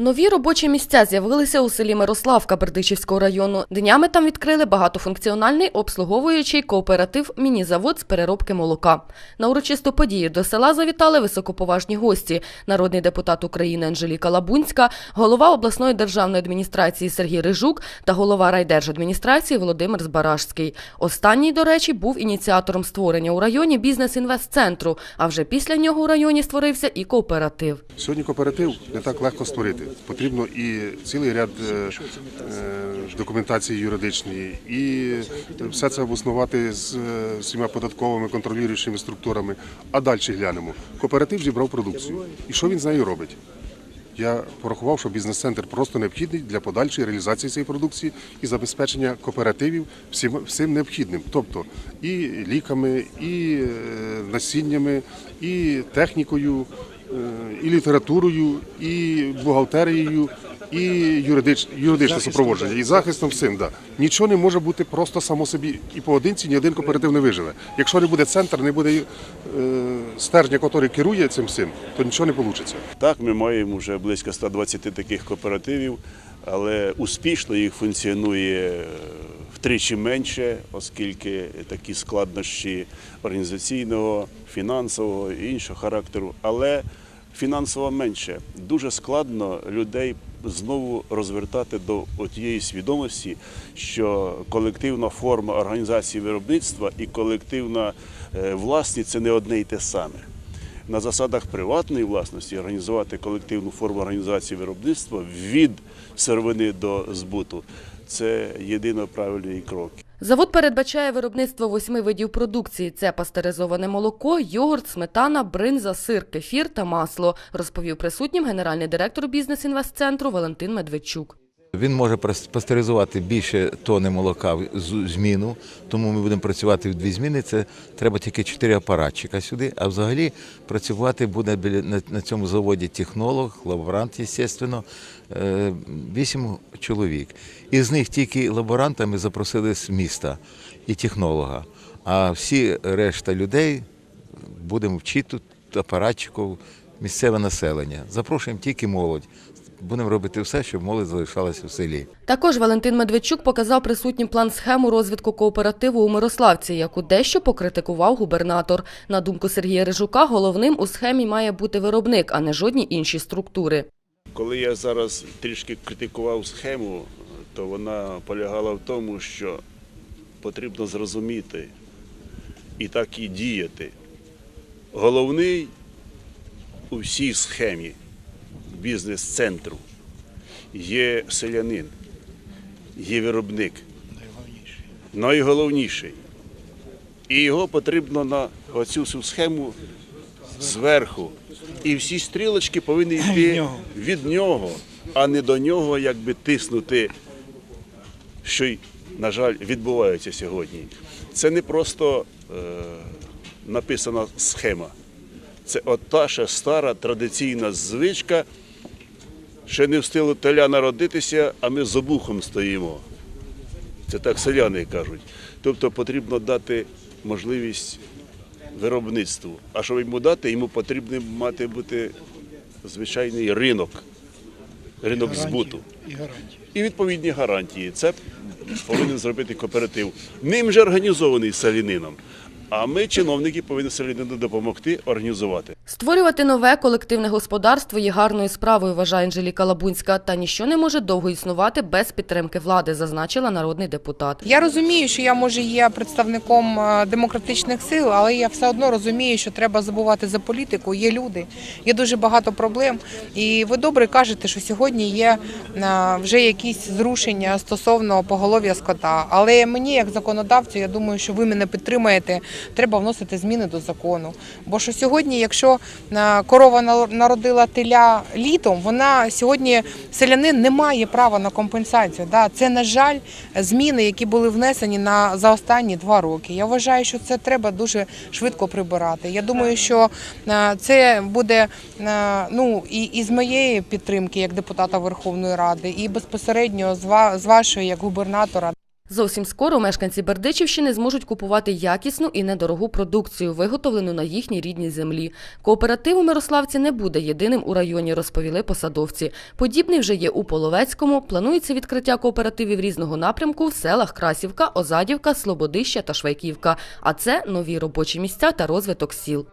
Нові робочі місця з'явилися у селі Мирославка Бердичівського району. Днями там відкрили багатофункціональний обслуговуючий кооператив міні-завод з переробки молока. На урочисту подію до села завітали високоповажні гості: народний депутат України Анжеліка Лабунська, голова обласної державної адміністрації Сергій Рижук та голова райдержадміністрації Володимир Збаражський. Останній, до речі, був ініціатором створення у районі бізнес-інвест-центру. А вже після нього у районі створився і кооператив. Сьогодні кооператив не так легко створити. Потрібно і цілий ряд е, е, документації юридичної, і все це обоснувати з е, всіма податковими контролюючими структурами. А далі глянемо. Кооператив зібрав продукцію. І що він з нею робить? Я порахував, що бізнес-центр просто необхідний для подальшої реалізації цієї продукції і забезпечення кооперативів всім, всім необхідним, тобто і ліками, і насіннями, і технікою, і літературою, і бухгалтерією, і юридич, юридичне супроводження, і захистом всім. Да. Нічого не може бути просто само собі. І поодинці ні один кооператив не виживе. Якщо не буде центр, не буде е, стержня, який керує цим всім, то нічого не вийде. Так, ми маємо вже близько 120 таких кооперативів, але успішно їх функціонує втричі менше, оскільки такі складнощі організаційного, фінансового і іншого характеру. Але фінансово менше. Дуже складно людей знову розвертати до тієї свідомості, що колективна форма організації виробництва і колективна е, власність це не одне й те саме на засадах приватної власності організувати колективну форму організації виробництва від сировини до збуту це єдино правильний крок. Завод передбачає виробництво восьми видів продукції: це пастеризоване молоко, йогурт, сметана, бринза, сир, кефір та масло, розповів присутнім генеральний директор бізнес-інвестцентру Валентин Медведчук. Він може пас- пастеризувати більше тони молока в зміну, тому ми будемо працювати в дві зміни. Це треба тільки чотири апаратчика сюди. А взагалі працювати буде на, цьому заводі технолог, лаборант, звісно, вісім чоловік. Із них тільки лаборанта ми запросили з міста і технолога. А всі решта людей будемо вчити апаратчиків, місцеве населення. Запрошуємо тільки молодь. Будемо робити все, щоб молодь залишалася в селі. Також Валентин Медведчук показав присутнім план схему розвитку кооперативу у Мирославці, яку дещо покритикував губернатор. На думку Сергія Рижука, головним у схемі має бути виробник, а не жодні інші структури. Коли я зараз трішки критикував схему, то вона полягала в тому, що потрібно зрозуміти і так і діяти. Головний у всій схемі бізнес-центру є селянин, є виробник. Найголовніший. І його потрібно на оцю всю схему зверху. І всі стрілочки повинні йти від нього, а не до нього, якби тиснути, що й, на жаль, відбувається сьогодні. Це не просто е, написана схема. Це от та ще стара традиційна звичка. Ще не встигло теля народитися, а ми з обухом стоїмо. Це так селяни кажуть. Тобто потрібно дати можливість виробництву. А щоб йому дати, йому потрібно мати бути звичайний ринок, ринок збуту. І. І відповідні гарантії. Це повинен зробити кооператив. Ним же організований селянином. А ми, чиновники, повинні селянину допомогти організувати. Створювати нове колективне господарство є гарною справою, вважає Анжеліка Лабунська, та ніщо не може довго існувати без підтримки влади, зазначила народний депутат. Я розумію, що я може є представником е, демократичних сил, але я все одно розумію, що треба забувати за політику. Є люди, є дуже багато проблем. І ви добре кажете, що сьогодні є е, вже якісь зрушення стосовно поголов'я скота. Але мені, як законодавцю, я думаю, що ви мене підтримаєте. Треба вносити зміни до закону. Бо що сьогодні, якщо е, корова на- народила теля літом, вона сьогодні селянин не має права на компенсацію. Да, це на жаль зміни, які були внесені на за останні два роки. Я вважаю, що це треба дуже швидко прибирати. Я думаю, що е, це буде е, ну і, і з моєї підтримки як депутата Верховної Ради, і безпосередньо з вашої як губернатора. Зовсім скоро мешканці Бердичівщини зможуть купувати якісну і недорогу продукцію, виготовлену на їхній рідній землі. Кооператив у Мирославці не буде єдиним у районі, розповіли посадовці. Подібний вже є у Половецькому. Планується відкриття кооперативів різного напрямку в селах Красівка, Озадівка, Слободища та Швайківка. А це нові робочі місця та розвиток сіл.